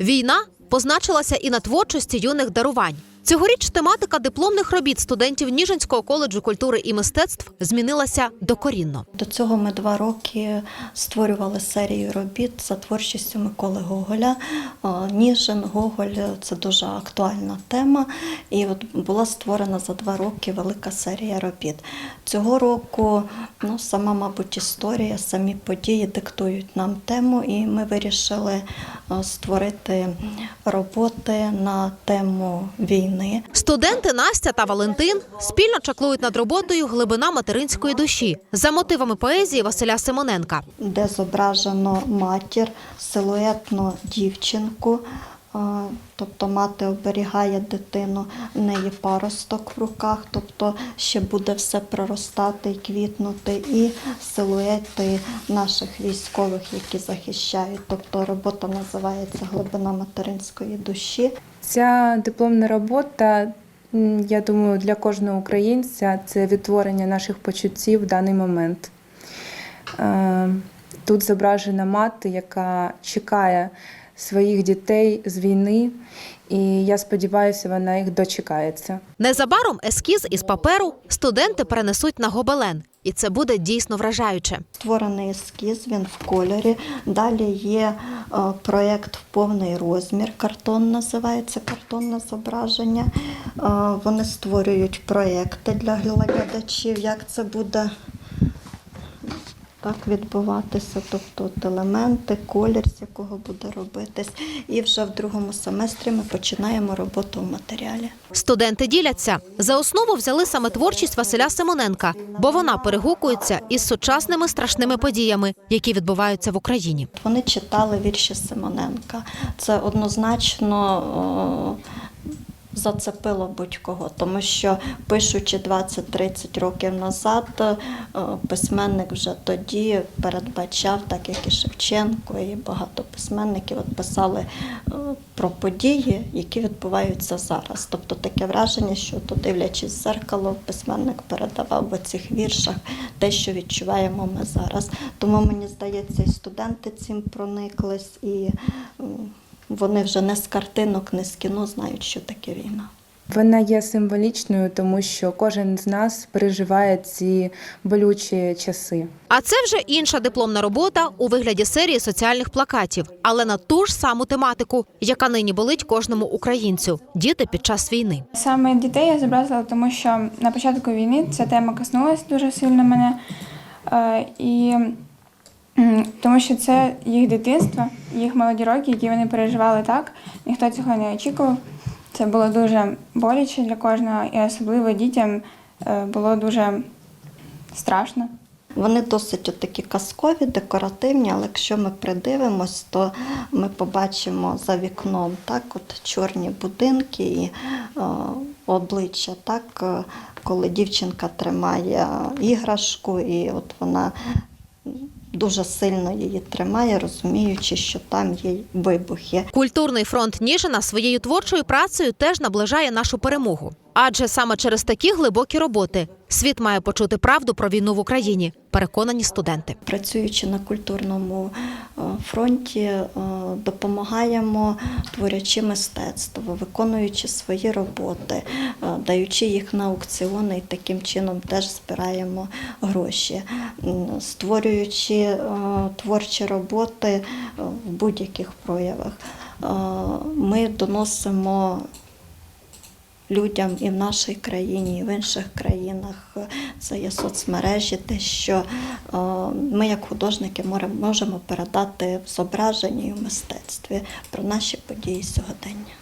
Війна позначилася і на творчості юних дарувань. Цьогоріч тематика дипломних робіт студентів Ніжинського коледжу культури і мистецтв змінилася докорінно. До цього ми два роки створювали серію робіт за творчістю Миколи Гоголя. Ніжин, Гоголь це дуже актуальна тема. І от була створена за два роки велика серія робіт. Цього року ну, сама, мабуть, історія, самі події диктують нам тему, і ми вирішили створити роботи на тему війни. Студенти Настя та Валентин спільно чаклують над роботою глибина материнської душі за мотивами поезії Василя Симоненка. де зображено матір, силуетну дівчинку. Тобто мати оберігає дитину, в неї паросток в руках, тобто ще буде все проростати і квітнути, і силуети наших військових, які захищають. Тобто робота називається Глибина материнської душі. Ця дипломна робота, я думаю, для кожного українця це відтворення наших почуттів в даний момент. Е, Тут зображена мати, яка чекає своїх дітей з війни, і я сподіваюся, вона їх дочекається. Незабаром ескіз із паперу студенти перенесуть на гобелен, і це буде дійсно вражаюче. Створений ескіз, він в кольорі. Далі є е, проєкт в повний розмір. Картон називається картонне зображення. Е, Вони створюють проєкти для глядачів, як це буде так відбуватися, тобто от елементи, колір, з якого буде робитись. І вже в другому семестрі ми починаємо роботу в матеріалі. Студенти діляться за основу взяли саме творчість Василя Симоненка, бо вона перегукується із сучасними страшними подіями, які відбуваються в Україні. Вони читали вірші Симоненка. Це однозначно о, зацепило будь-кого, тому що пишучи 20-30 років назад, письменник вже тоді передбачав, так як і Шевченко, і багато письменників от писали про події, які відбуваються зараз. Тобто таке враження, що то дивлячись в зеркало, письменник передавав в цих віршах те, що відчуваємо ми зараз. Тому мені здається, і студенти цим прониклись, і вони вже не з картинок, не з кіно знають, що таке війна. Вона є символічною, тому що кожен з нас переживає ці болючі часи. А це вже інша дипломна робота у вигляді серії соціальних плакатів, але на ту ж саму тематику, яка нині болить кожному українцю діти під час війни. Саме дітей я зобразила, тому що на початку війни ця тема коснулася дуже сильно мене. Е, І тому що це їх дитинство, їх молоді роки, які вони переживали так. Ніхто цього не очікував. Це було дуже боляче для кожного, і особливо дітям е, було дуже страшно. Вони досить от такі казкові, декоративні, але якщо ми придивимось, то ми побачимо за вікном так, от чорні будинки і е, обличчя, так, е, коли дівчинка тримає іграшку, і от вона дуже сильно її тримає, розуміючи, що там є вибухи. Культурний фронт Ніжина своєю творчою працею теж наближає нашу перемогу. Адже саме через такі глибокі роботи світ має почути правду про війну в Україні, переконані студенти. Працюючи на культурному е, фронті, е, допомагаємо творячи мистецтво, виконуючи свої роботи, е, даючи їх на аукціони і таким чином теж збираємо гроші, створюючи творчі роботи в будь-яких проявах. Ми доносимо людям і в нашій країні, і в інших країнах. Це є соцмережі, те, що е, ми, як художники, можемо передати в зображенні і в мистецтві про наші події сьогодення.